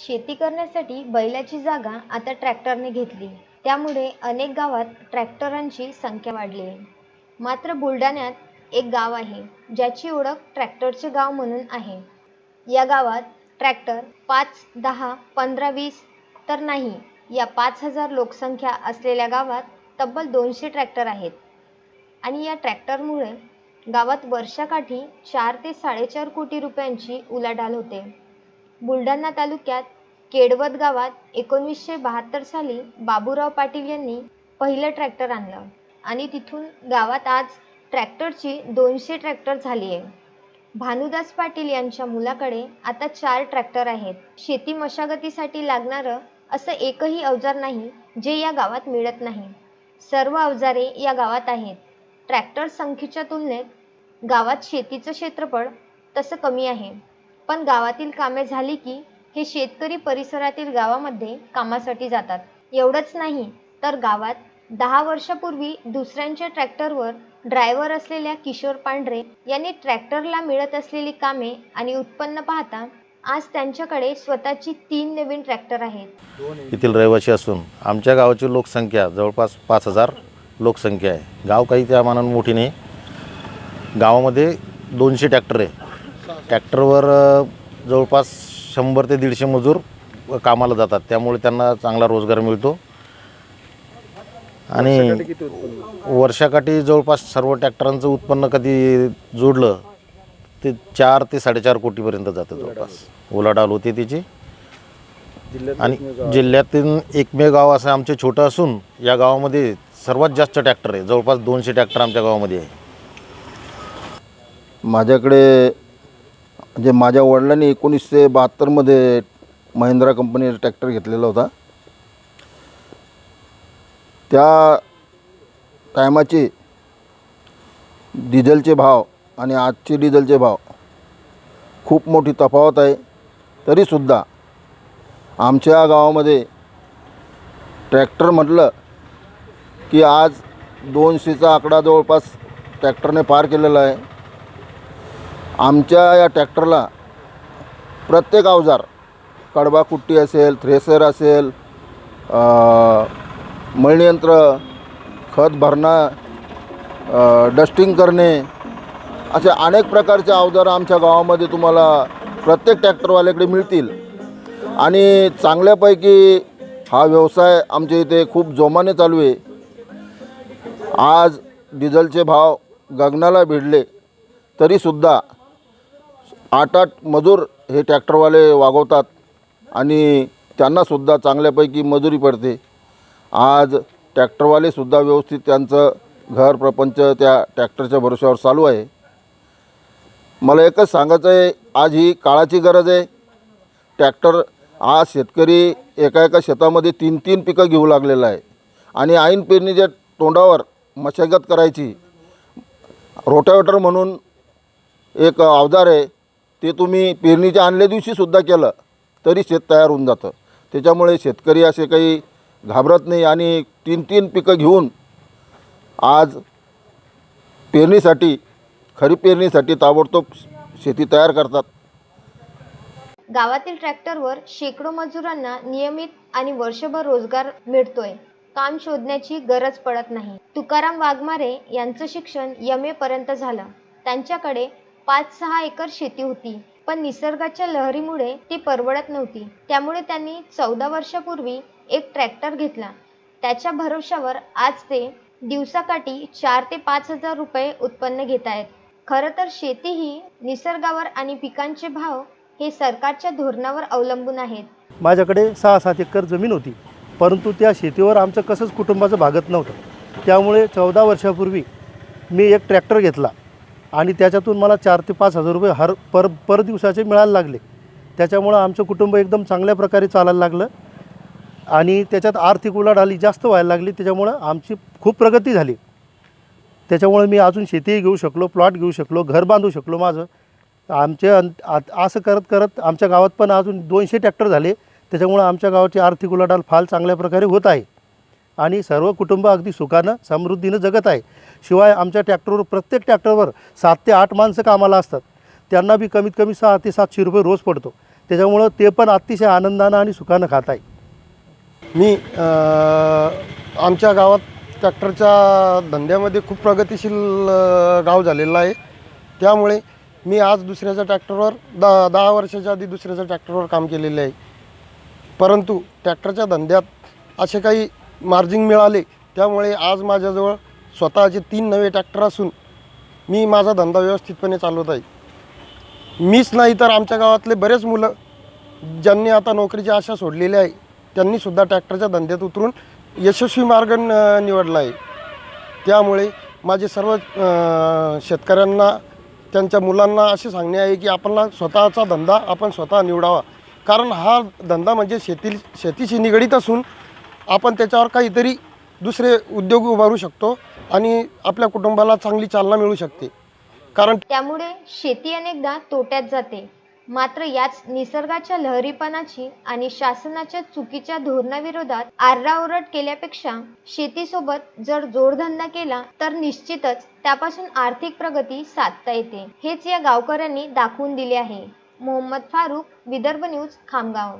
शेती करण्यासाठी बैलाची जागा आता ट्रॅक्टरने घेतली. त्यामुळे अनेक गावात ट्रॅक्टरांची संख्या वाढली आहे. मात्र बुलढाण्यात एक गाव आहे ज्याची ओळख ट्रॅक्टरचे गाव म्हणून आहे. या गावात ट्रॅक्टर पाच दहा पंधरा वीस तर नाही या पाच हजार लोकसंख्या असलेल्या गावात तब्बल दोनशे ट्रॅक्टर आहेत. आणि या ट्रॅक्टरमुळे गावात वर्षाकाठी चार ते साडेचार कोटी रुपयांची उलाढाल होते. बुलढाणा तालुक्यात केडवद गावात एकोणवीसशे बहात्तर साली बाबूराव पाटील यांनी पहिलं ट्रॅक्टर आणलं. आणि तिथून गावात आज ट्रॅक्टरची दोनशे ट्रॅक्टर झाली आहे भानुदास पाटील यांच्या मुलाकडे आता चार ट्रॅक्टर आहेत. शेती मशागतीसाठी लागणारं असं एकही अवजार नाही जे या गावात मिळत नाही. सर्व अवजारे या गावात आहेत. ट्रॅक्टर संख्येच्या तुलनेत गावात शेतीचं क्षेत्रफळ तसं कमी आहे. पण गावातील कामे झाली की हे शेतकरी परिसरातील गावामध्ये कामासाठी जातात. एवढंच नाही तर गावात दहा वर्षापूर्वी दुसऱ्यांच्या ट्रॅक्टरवर ड्रायव्हर असलेल्या किशोर पांढरे यांनी ट्रॅक्टरला मिळत असलेली कामे आणि उत्पन्न पाहता आज त्यांच्याकडे स्वतःची तीन नवीन ट्रॅक्टर आहेत. येथील रहिवासी असून आमच्या गावाची लोकसंख्या जवळपास पाच हजार लोकसंख्या आहे. गाव काही त्या मानाने मोठी नाही. गावामध्ये दोनशे ट्रॅक्टर आहे. ट्रॅक्टरवर जवळपास शंभर ते दीडशे मजूर कामाला जातात. त्यामुळे त्यांना चांगला रोजगार मिळतो. आणि वर्षाकाठी जवळपास सर्व ट्रॅक्टरांचं उत्पन्न कधी जोडलं ते चार ते साडेचार कोटीपर्यंत जातं जवळपास. उलाढाल होते त्याची आणि जिल्ह्यातील एकमेव गाव असं आमचे छोटं असून या गावामध्ये सर्वात जास्त ट्रॅक्टर आहे. जवळपास दोनशे ट्रॅक्टर आमच्या गावामध्ये आहे. माझ्याकडे म्हणजे माझ्या वडिलांनी एकोणीसशे बहात्तरमध्ये महिंद्रा कंपनीचा ट्रॅक्टर घेतलेला होता. त्या टायमाचे डिझेलचे भाव आणि आजचे डिझेलचे भाव खूप मोठी तफावत आहे. तरीसुद्धा आमच्या गावामध्ये ट्रॅक्टर म्हटलं की आज दोनशेचा आकडा जवळपास ट्रॅक्टरने पार केलेला आहे. आमच्या या ट्रॅक्टरला प्रत्येक अवजार कडबा कुट्टी असेल थ्रेसर असेल मळणीयंत्र खत भरणं डस्टिंग करणे असे अनेक प्रकारचे अवजार आमच्या गावामध्ये तुम्हाला प्रत्येक ट्रॅक्टरवाल्याकडे मिळतील. आणि चांगल्यापैकी हा व्यवसाय आमच्या इथे खूप जोमाने चालू आहे. आज डिझेलचे भाव गगनाला भिडले तरीसुद्धा आठ आठ मजूर हे ट्रॅक्टरवाले वागवतात आणि त्यांनासुद्धा चांगल्यापैकी मजुरी पडते. आज ट्रॅक्टरवालेसुद्धा व्यवस्थित त्यांचं घर प्रपंच त्या ट्रॅक्टरच्या भरोश्यावर चालू आहे. मला एकच सांगायचं आहे आज ही काळाची गरज आहे. ट्रॅक्टर आज शेतकरी एका एका शेतामध्ये तीन तीन पिकं घेऊ लागलेलं आहे. आणि ऐन पेरणीच्या तोंडावर मशागत करायची रोटावेटर म्हणून एक अवजार आहे ते तुम्ही पेरणीच्या आणल्या दिवशीसुद्धा केलं तरी शेत तयार होऊन जातं. त्याच्यामुळे शेतकरी असे काही घाबरत नाही आणि तीन तीन पिकं घेऊन आज पेरणीसाठी खरीप पेरणीसाठी ताबडतोब शेती तयार करतात. गावातील ट्रॅक्टरवर शेकडो मजुरांना नियमित आणि वर्षभर रोजगार मिळतोय. काम शोधण्याची गरज पडत नाही. तुकाराम वाघमारे यांचं शिक्षण यम ए पर्यंत झालं. त्यांच्याकडे पाच सहा एकर शेती होती पण निसर्गाच्या लहरीमुळे ती परवडत नव्हती. त्यामुळे त्यांनी चौदा वर्षापूर्वी एक ट्रॅक्टर घेतला. त्याच्या भरवशावर आज ते दिवसाकाठी चार ते पाच हजार रुपये उत्पन्न घेत आहेत. खरं तर शेती ही निसर्गावर आणि पिकांचे भाव हे सरकारच्या धोरणावर अवलंबून आहेत. माझ्याकडे सहा सात एकर जमीन होती परंतु त्या शेतीवर आमचं कसंच कुटुंबाचं भागत नव्हतं. त्यामुळे चौदा वर्षापूर्वी मी एक ट्रॅक्टर घेतला. आणि त्याच्यातून मला चार ते पाच हजार रुपये हर पर पर दिवसाचे मिळायला लागले. त्याच्यामुळं आमचं कुटुंब एकदम चांगल्या प्रकारे चालायला लागलं. आणि त्याच्यात आर्थिक उलाढाली जास्त व्हायला लागली. त्याच्यामुळं आमची खूप प्रगती झाली. त्याच्यामुळे मी अजून शेतीही घेऊ शकलो प्लॉट घेऊ शकलो घर बांधू शकलो माझं. आमचे अन- आत- असं करत करत आमच्या गावात पण अजून दोनशे ट्रॅक्टर झाले. त्याच्यामुळं आमच्या गावाची आर्थिक उलाढाल फार चांगल्या प्रकारे होत आहे. आणि सर्व कुटुंब अगदी सुखानं समृद्धीनं जगत आहे. शिवाय आमच्या ट्रॅक्टरवर प्रत्येक ट्रॅक्टरवर सात ते आठ माणसं कामाला असतात. त्यांना बी कमीत कमी सहा ते सातशे रुपये रोज पडतो. त्याच्यामुळं ते पण अतिशय आनंदानं आणि सुखानं खात आहे. मी आमच्या गावात ट्रॅक्टरच्या धंद्यामध्ये खूप प्रगतिशील अ, गाव झालेलं आहे. त्यामुळे मी आज दुसऱ्याच्या ट्रॅक्टरवर दहा दहा वर्षाच्या आधी दुसऱ्याच्या ट्रॅक्टरवर काम केलेले आहे. परंतु ट्रॅक्टरच्या धंद्यात असे काही मार्जिन मिळाले. त्यामुळे आज माझ्याजवळ स्वतःचे तीन नवे ट्रॅक्टर असून मी माझा धंदा व्यवस्थितपणे चालवत आहे. मीच नाही तर आमच्या गावातले बरेच मुलं ज्यांनी आता नोकरीची आशा सोडलेली आहे त्यांनीसुद्धा ट्रॅक्टरच्या धंद्यात उतरून यशस्वी मार्ग न- निवडला आहे. त्यामुळे माझे सर्व शेतकऱ्यांना त्यांच्या मुलांना असे सांगणे आहे की आपला स्वतःचा धंदा आपण स्वतः निवडावा. कारण हा धंदा म्हणजे शेती शेतीशी निगडीत असून आपण त्याच्यावर काहीतरी दुसरे उद्योग उभारू शकतो आणि आपल्या कुटुंबाला चांगली चालना मिळू शकते. कारण त्यामुळे शेती अनेकदा तोट्यात जाते. मात्र याच निसर्गाच्या लहरीपणाची आणि शासनाच्या चुकीच्या धोरणाविरोधात आरडाओरड केल्यापेक्षा शेतीसोबत जर जोडधंदा केला तर निश्चितच त्यापासून आर्थिक प्रगती साधता येते. हेच या गावकऱ्यांनी दाखवून दिले आहे. मोहम्मद फारूक विदर्भ न्यूज खामगाव.